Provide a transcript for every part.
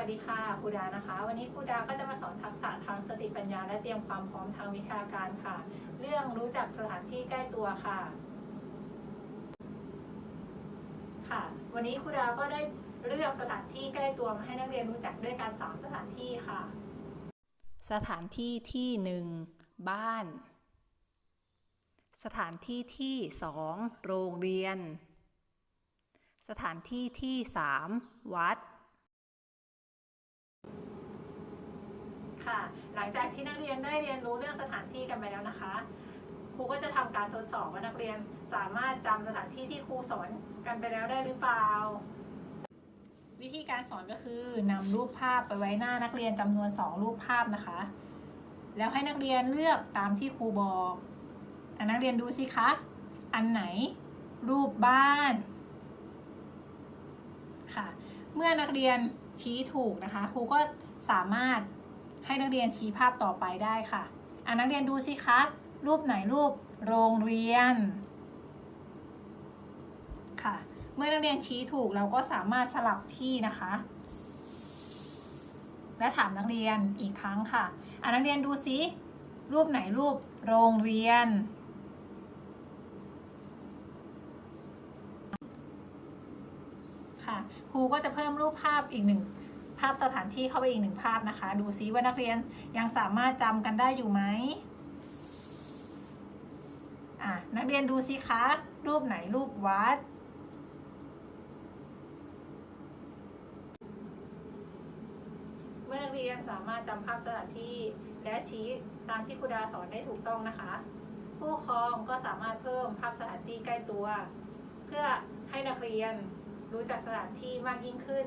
ัสดานะคะ วันนี้ครูดาก็จะมาสอนทักษะทางสติปัญญา และเตรียมความพร้อมทางวิชาการค่ะ เรื่องรู้จักสถานที่ใกล้ตัวค่ะ ค่ะ วันนี้ครูดาก็ได้เลือกสถานที่ใกล้ตัวมาให้นักเรียนรู้จักด้วยการสามสถานที่ค่ะ สถานที่ที่หนึ่งบ้าน สถานที่ที่สองโรงเรียน สถานที่ที่สามวัด ค่ะ หลังจากที่นักเรียนได้เรียนรู้เรื่องสถานที่กันไปแล้วนะคะ ครูก็จะทำการทดสอบว่านักเรียนสามารถจำสถานที่ที่ครูสอนกันไปแล้วได้หรือเปล่า วิธีการสอนก็คือนำรูปภาพไปไว้หน้านักเรียนจำนวน 2 รูปภาพนะคะ แล้วให้นักเรียนเลือกตามที่ครูบอกอนักเรียนดูสิคะ อันไหน รูปบ้านค่ะ เมื่อนักเรียนชี้ถูกนะคะ ครูก็สามารถ ให้นักเรียนชี้ภาพต่อไปได้ค่ะอะนักเรียนดูสิคะ รูปไหนรูปโรงเรียน ค่ะ เมื่อนักเรียนชี้ถูกเราก็สามารถสลับที่นะคะ และถามนักเรียนอีกครั้งค่ะอะนักเรียนดูสิรูปไหนรูปโรงเรียนค่ะครูก็จะเพิ่มรูปภาพอีกหนึ่ง ภาพสถานที่เข้าไปอีกหนึ่งภาพนะคะ ดูซิว่านักเรียนยังสามารถจำกันได้อยู่ไหมอะนักเรียนดูสิคะ รูปไหนรูปวัด เมื่อนักเรียนสามารถจำภาพสถานที่และชี้ตามที่ครูดาสอนได้ถูกต้องนะคะ ผู้ครองก็สามารถเพิ่มภาพสถานที่ใกล้ตัว เพื่อให้นักเรียนรู้จักสถานที่มากยิ่งขึ้น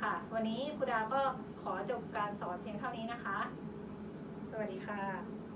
ค่ะ วันนี้ครูดาก็ขอจบการสอนเพียงเท่านี้นะคะ สวัสดีค่ะ